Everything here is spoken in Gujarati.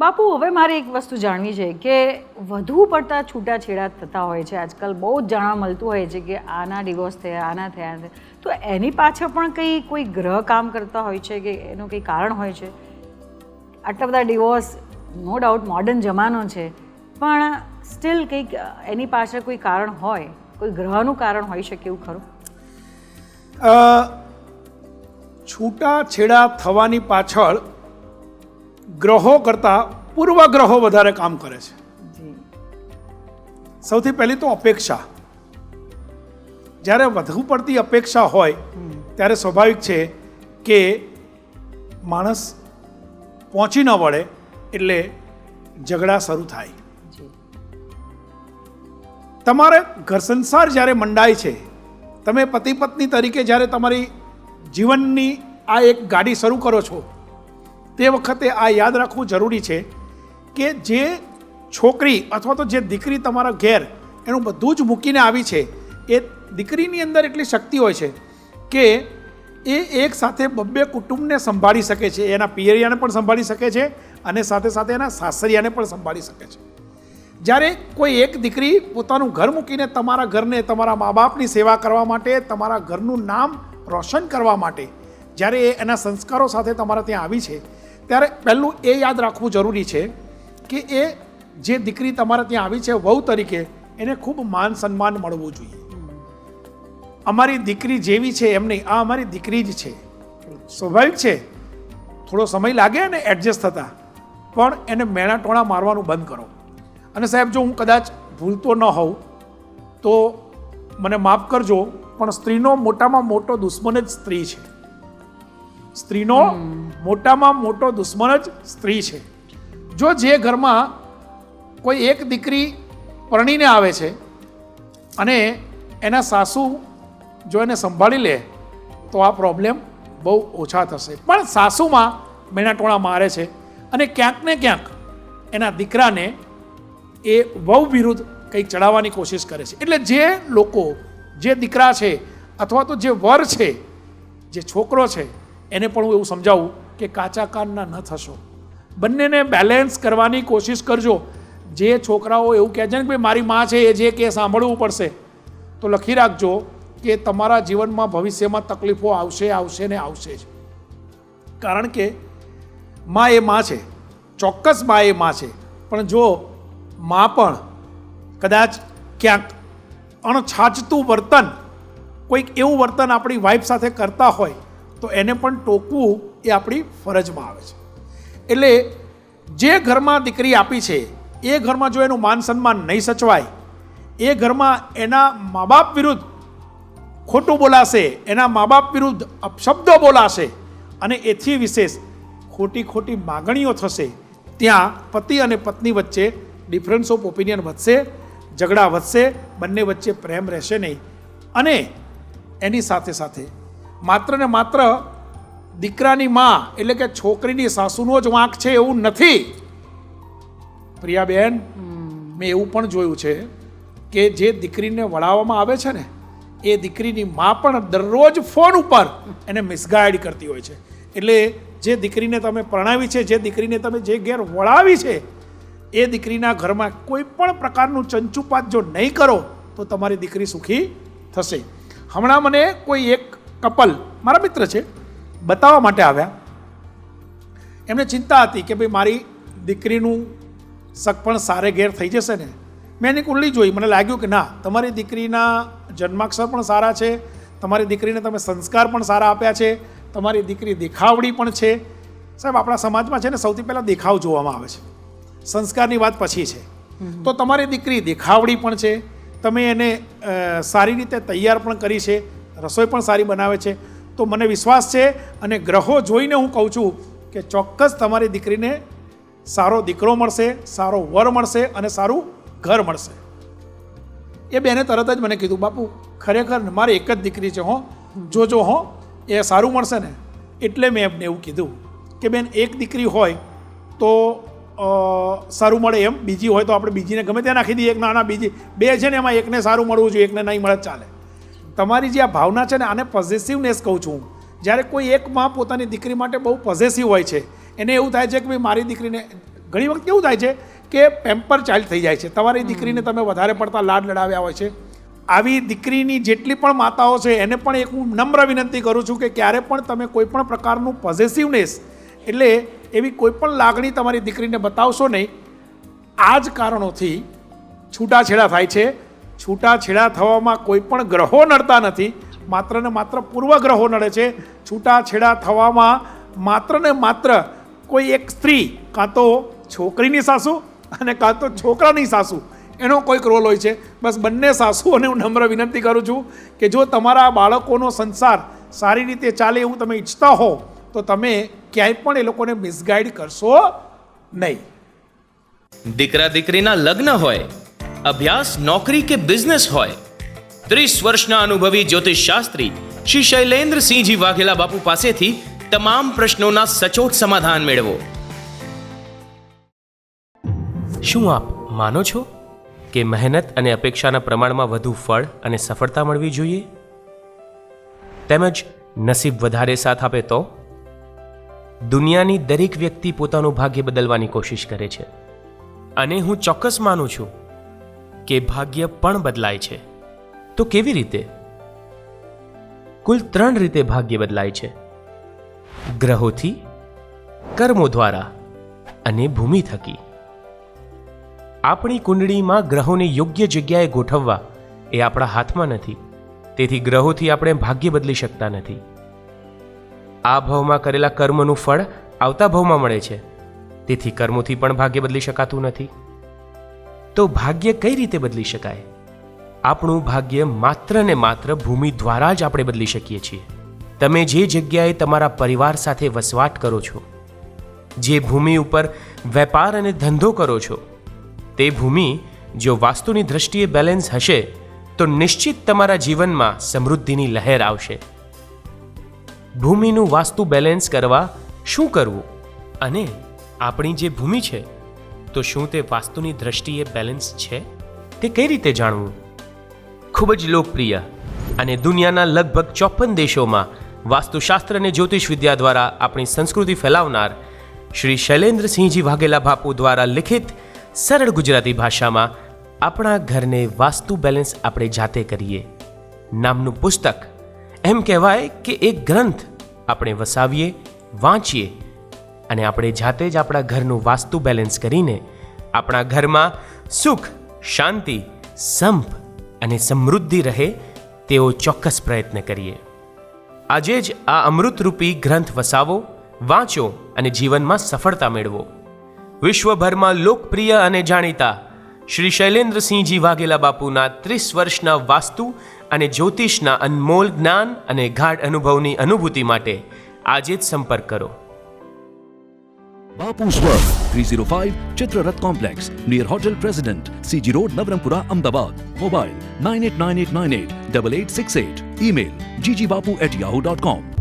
બાપુ, હવે મારે એક વસ્તુ જાણવી છે કે વધુ પડતા છૂટાછેડા થતા હોય છે. આજકાલ બહુ જ જાણવા મળતું હોય છે કે આના ડિવોર્સ થયા, આના થયા. તો એની પાછળ પણ કંઈ, કોઈ ગ્રહ કામ કરતા હોય છે કે એનું કંઈ કારણ હોય છે? આટલા બધા ડિવોર્સ નો ડાઉટ મોડર્ન જમાનો છે. પણ સ્ટીલ કંઈક એની પાછળ કોઈ કારણ હોય? કોઈ ગ્રહનું કારણ હોઈ શકે એવું ખરું? છૂટાછેડા થવાની પાછળ ગ્રહો કરતાં પૂર્વગ્રહો વધારે કામ કરે છે. સૌથી પહેલી તો અપેક્ષા. જ્યારે વધુ પડતી અપેક્ષા હોય ત્યારે સ્વાભાવિક છે કે માણસ પહોંચી ન વળે એટલે ઝઘડા શરૂ થાય. જી. તમારે ઘર સંસાર જ્યારે મંડાય છે તમે પતિ પત્ની તરીકે જ્યારે તમારી જીવનની આ એક ગાડી શરૂ કરો છો તે વખતે આ યાદ રાખવું જરૂરી છે કે જે છોકરી અથવા તો જે દીકરી તમારા ઘેર એનું બધું જ મૂકીને આવી છે, એ દીકરીની અંદર એટલી શક્તિ હોય છે કે એ એક સાથે બબ્બે કુટુંબને સંભાળી શકે છે, એના પિયરિયાને પણ સંભાળી શકે છે અને સાથે સાથે એના સાસરિયાને પણ સંભાળી શકે છે. જ્યારે કોઈ એક દીકરી પોતાનું ઘર મૂકીને તમારા ઘરને તમારા મા બાપની સેવા કરવા માટે, તમારા ઘરનું નામ રોશન કરવા માટે, જ્યારે એ એના સંસ્કારો સાથે તમારા ત્યાં આવી છે ત્યારે પહેલું એ યાદ રાખવું જરૂરી છે કે એ જે દીકરી તમારા ત્યાં આવી છે વહુ તરીકે, એને ખૂબ માન સન્માન મળવું જોઈએ. અમારી દીકરી જેવી છે એમ નહીં, આ અમારી દીકરી જ છે. સ્વાભાવિક છે, થોડો સમય લાગે ને એડજસ્ટ થતા, પણ એને મેણા ટોણા મારવાનું બંધ કરો. અને સાહેબ, જો હું કદાચ ભૂલતો ન હોઉં, તો મને માફ કરજો, પણ સ્ત્રીનો મોટામાં મોટો દુશ્મન જ સ્ત્રી છે. સ્ત્રીનો મોટામાં મોટો દુશ્મન જ સ્ત્રી છે. જો જે ઘરમાં કોઈ એક દીકરી પરણીને આવે છે અને એના સાસુ જો એને સંભાળી લે તો આ પ્રોબ્લેમ બહુ ઓછા થશે. પણ સાસુમાં મેણાટોણા મારે છે અને ક્યાંક ને ક્યાંક એના દીકરાને એ વહુ વિરુદ્ધ કંઈક ચડાવવાની કોશિશ કરે છે. એટલે જે લોકો જે દીકરા છે અથવા તો જે વર છે જે છોકરો છે એને પણ હું એવું સમજાવું કે કાચા કાનના ન થશો. બંનેને બેલેન્સ કરવાની કોશિશ કરજો. જે છોકરાઓ એવું કહે છે ને કે ભાઈ, મારી માં છે, એ જે કે સાંભળવું પડશે. તો લખી રાખજો કે તમારા જીવનમાં ભવિષ્યમાં તકલીફો આવશે આવશે ને આવશે જ. કારણ કે માં એ માં છે, ચોક્કસમાં એ માં છે. પણ જો માં પણ કદાચ ક્યાંક અણછાચતું વર્તન, કોઈક એવું વર્તન આપણી વાઈફ સાથે કરતા હોય તો એને પણ ટોકવું એ આપણી ફરજમાં આવે છે. એટલે જે ઘરમાં દીકરી આપી છે, એ ઘરમાં જો એનું માન સન્માન નહીં સચવાય, એ ઘરમાં એના મા બાપ વિરુદ્ધ ખોટું બોલાશે, એના મા બાપ વિરુદ્ધ અપશબ્દો બોલાશે અને એથી વિશેષ ખોટી ખોટી માગણીઓ થશે, ત્યાં પતિ અને પત્ની વચ્ચે ડિફરન્સ ઓફ ઓપિનિયન વધશે, ઝઘડા વધશે, બંને વચ્ચે પ્રેમ રહેશે નહીં. અને એની સાથે સાથે માત્ર ને માત્ર દીકરાની માં એટલે કે છોકરીની સાસુનો જ વાંક છે એવું નથી. પ્રિયાબેન મેં એવું પણ જોયું છે કે જે દીકરીને વળાવવામાં આવે છે ને એ દીકરીની માં પણ દરરોજ ફોન ઉપર એને મિસગાઈડ કરતી હોય છે. એટલે જે દીકરીને તમે પરણાવી છે જે દીકરીને તમે જે ઘેર વળાવી છે એ દીકરીના ઘરમાં કોઈ પણ પ્રકારનું ચંચુપાત જો નહીં કરો તો તમારી દીકરી સુખી થશે. હમણાં મને કોઈ એક કપલ મારા મિત્ર છે બતાવવા માટે આવ્યા. એમને ચિંતા હતી કે ભાઈ મારી દીકરીનું સગપણ સારે ઘેર થઈ જશે ને. મેં એની કુંડલી જોઈ મને લાગ્યું કે ના તમારી દીકરીના જન્માક્ષર પણ સારા છે તમારી દીકરીને તમે સંસ્કાર પણ સારા આપ્યા છે તમારી દીકરી દેખાવડી પણ છે. સાહેબ આપણા સમાજમાં છે ને સૌથી પહેલાં દેખાવ જોવામાં આવે છે. સંસ્કારની વાત પછી છે. તો તમારી દીકરી દેખાવડી પણ છે તમે એને સારી રીતે તૈયાર પણ કરી છે રસોઈ પણ સારી બનાવે છે. તો મને વિશ્વાસ છે અને ગ્રહો જોઈને હું કહું છું કે ચોક્કસ તમારી દીકરીને સારો દીકરો મળશે, સારો વર મળશે અને સારું ઘર મળશે. એ બેને તરત જ મને કીધું, બાપુ, ખરેખર મારી એક જ દીકરી છે હો. જોજો હો, એ સારું મળશે ને. એટલે મેં એમને એવું કીધું કે, બેન, એક દીકરી હોય તો સારું મળે એમ. બીજી હોય તો આપણે બીજીને ગમે ત્યાં નાખી દઈએ. એક ના ના બીજી, બે છે ને એમાં એકને સારું મળવું જોઈએ, એકને નહીં મળે ચાલે. તમારી જે આ ભાવના છે ને, આને પોઝિટિવનેસ કહું છું જ્યારે કોઈ એક માં પોતાની દીકરી માટે બહુ પોઝેસિવ હોય છે, એને એવું થાય છે કે ભાઈ મારી દીકરીને, ઘણી વખત એવું થાય છે કે પેમ્પર ચાઇલ્ડ થઈ જાય છે. તમારી દીકરીને તમે વધારે પડતા લાડ લડાવ્યા હોય છે. આવી દીકરીની જેટલી પણ માતાઓ છે, એને પણ એક હું નમ્ર વિનંતી કરું છું કે ક્યારે પણ તમે કોઈ પણ પ્રકારનું પોઝેસિવનેસ એટલે એવી કોઈ પણ લાગણી તમારી દીકરીને બતાવશો નહીં. આ જ કારણોથી છૂટાછેડા થાય છે. છૂટાછેડા થવામાં કોઈ પણ ગ્રહો નડતા નથી. માત્ર ને માત્ર પૂર્વગ્રહો નડે છે. છૂટાછેડા થવામાં માત્ર ને માત્ર કોઈ એક સ્ત્રી, કાં તો છોકરીની સાસુ અને કાં તો છોકરાની સાસુ, એનો કોઈક રોલ હોય છે. બસ બંને સાસુઓને હું નમ્ર વિનંતી કરું છું કે જો તમારા બાળકોનો સંસાર સારી રીતે ચાલે એવું તમે ઈચ્છતા હો, તો તમે ક્યાંય પણ એ લોકોને મિસગાઈડ કરશો નહીં. દીકરા દીકરીના લગ્ન હોય અભ્યાસ નોકરી કે બિઝનેસ હોય? ત્રીસ વર્ષના અનુભવી જ્યોતિષ શાસ્ત્રી શ્રી શૈલેન્દ્રસિંહજી વાઘેલા બાપુ પાસેથી તમામ પ્રશ્નોના સચોટ સમાધાન મેળવો. શું આપ માનો છો કે મહેનત અને અપેક્ષાના પ્રમાણમાં વધુ ફળ અને સફળતા મળવી જોઈએ? તેમજ નસીબ વધારે સાથ આપે તો? દુનિયાની દરેક વ્યક્તિ પોતાનું ભાગ્ય બદલવાની કોશિશ કરે છે. અને હું ચોક્કસ માનું છું કે ભાગ્ય પણ બદલાય છે. તો કેવી રીતે? કુલ ત્રણ રીતે ભાગ્ય બદલાય છે. ગ્રહોથી, કર્મો દ્વારા અને ભૂમિ થકી. આપણી કુંડળીમાં ગ્રહોને યોગ્ય જગ્યાએ ગોઠવવા એ આપણા હાથમાં નથી. તેથી ગ્રહોથી આપણે ભાગ્ય બદલી શકતા નથી. આ ભાવમાં કરેલા કર્મનું ફળ આવતા ભાવમાં મળે છે. તેથી કર્મોથી પણ ભાગ્ય બદલી શકાતું નથી. તો ભાગ્ય કઈ રીતે બદલી શકાય? આપણું ભાગ્ય માત્ર ને માત્ર ભૂમિ દ્વારા જ આપણે બદલી શકીએ છીએ. તમે જે જગ્યાએ તમારા પરિવાર સાથે વસવાટ કરો છો, જે ભૂમિ ઉપર વેપાર અને ધંધો કરો છો, તે ભૂમિ જો વાસ્તુની દ્રષ્ટિએ બેલેન્સ હશે, તો નિશ્ચિત તમારા જીવનમાં સમૃદ્ધિની લહેર આવશે. ભૂમિનું વાસ્તુ બેલેન્સ કરવા શું કરવું? અને આપણી જે ભૂમિ છે તો શું તે વાસ્તુની દ્રષ્ટિએ બેલેન્સ છે? તે કઈ રીતે જાણવું? ખૂબ જ લોકપ્રિય અને દુનિયાના લગભગ ચોપન દેશોમાં વાસ્તુશાસ્ત્ર અને જ્યોતિષ વિદ્યા દ્વારા આપણી સંસ્કૃતિ ફેલાવનાર શ્રી શૈલેન્દ્રસિંહજી વાઘેલા બાપુ દ્વારા લિખિત સરળ ગુજરાતી ભાષામાં આપણા ઘરને વાસ્તુ બેલેન્સ આપણે જાતે કરીએ. નામનું પુસ્તક એમ કહેવાય કે એક ગ્રંથ આપણે વસાવીએ, વાંચીએ અને આપણે જાતે જ આપણા ઘરનું વાસ્તુ બેલેન્સ કરીને આપણા ઘરમાં સુખ, શાંતિ, સંપ અને સમૃદ્ધિ રહે તેવો ચોક્કસ પ્રયત્ન કરીએ. આજે જ આ અમૃતરૂપી ગ્રંથ વસાવો, વાંચો અને જીવનમાં સફળતા મેળવો. વિશ્વભરમાં લોકપ્રિય અને જાણીતા શ્રી શૈલેન્દ્રસિંહજી વાઘેલા બાપુના ત્રીસ વર્ષના વાસ્તુ અને જ્યોતિષના અનમોલ જ્ઞાન અને ગાઢ અનુભવની અનુભૂતિ માટે આજે જ સંપર્ક કરો. Bapu's World, 305 Chitrarat Complex, near Hotel President, CG Road, Navrampura, Ahmedabad. Mobile 989898 8868. Email ggbapu at yahoo.com.